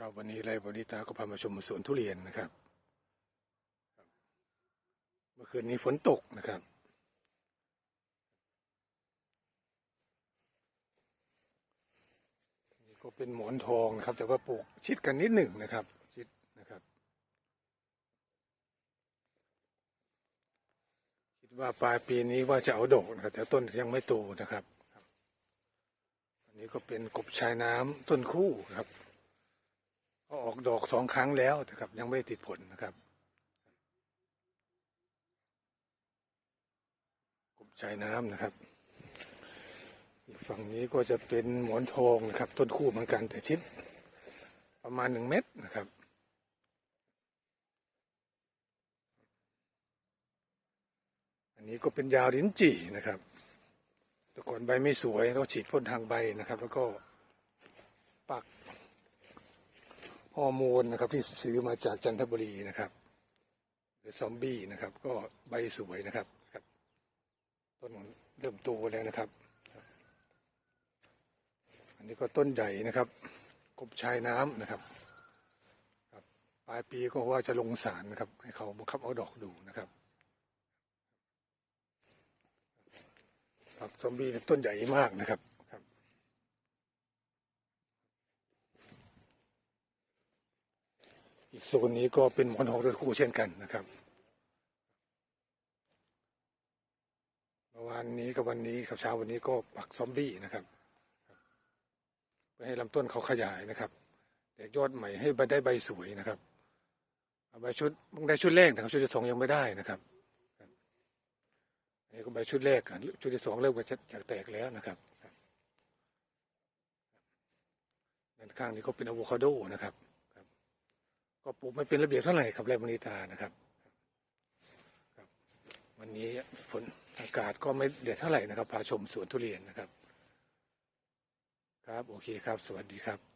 ครับวันนี้ไรบริตาก็พามาชมสวนทุเรียนนะครับ เมื่อคืนนี้ฝนตกนะครับ นี่ก็เป็นหมอนทองนะครับ แต่ว่าปลูกชิดกันนิดหนึ่งนะครับ ชิดนะครับ คิดว่าปลายปีนี้ว่าจะเอาดอกนะครับ แต่ต้นยังไม่โตนะครับ อันนี้ก็เป็นกบชายน้ำต้นคู่ครับ ออกดอกสองครั้งแล้วนะครับ ยังไม่ได้ติดผลนะครับกบชายน้ำนะครับอีกฝั่งนี้ก็จะเป็นหมอนทองนะครับ ต้นคู่เหมือนกันแต่ชิดประมาณหนึ่งเม็ดนะครับอันนี้ก็เป็นยาวลิ้นจี่นะครับแต่ก่อนใบไม่สวยเราฉีดพ่นทางใบนะครับ แล้วก็ปัก ฮอร์โมนนะครับที่ซื้อมาจากจันทบุรีนะครับหรือซอมบี้นะครับ ก็ใบสวยนะครับครับต้นเริ่มโตแล้วนะครับ อันนี้ก็ต้นใหญ่นะครับกบชายน้ำนะครับครับปลายปีก็ว่าจะลงสารนะครับ ให้เขาบังคับเอาดอกดูนะครับครับซอมบี้เนี่ยต้นใหญ่มากนะครับครับ อีก โซนนี้ก็เป็นหมอนทองต้นคู่เช่นกันนะครับเมื่อวานนี้กับวันนี้กับเช้าวันนี้ก็ปักซอมบี้นะครับครับเพื่อให้ลำต้นเขาขยายนะครับแต่ยอดใหม่ให้ใบได้ใบสวยนะครับเอาใบชุดบางได้ชุดแรกแต่ชุดที่สองยังไม่ได้นะครับนนี้ก็ใบชุดแรกชุดที่สองเริ่มจะจากแตกแล้วนะครับด้านข้างนี้ก็เป็นอะโวคาโดนะครับ ก็ปลูกไม่เป็นระเบียบเท่าไหร่ครับไรมนิตานะครับครับ วันนี้ฝนอากาศก็ไม่เดือดเท่าไหร่นะครับพาชมสวนทุเรียนนะครับ ครับโอเคครับ สวัสดีครับ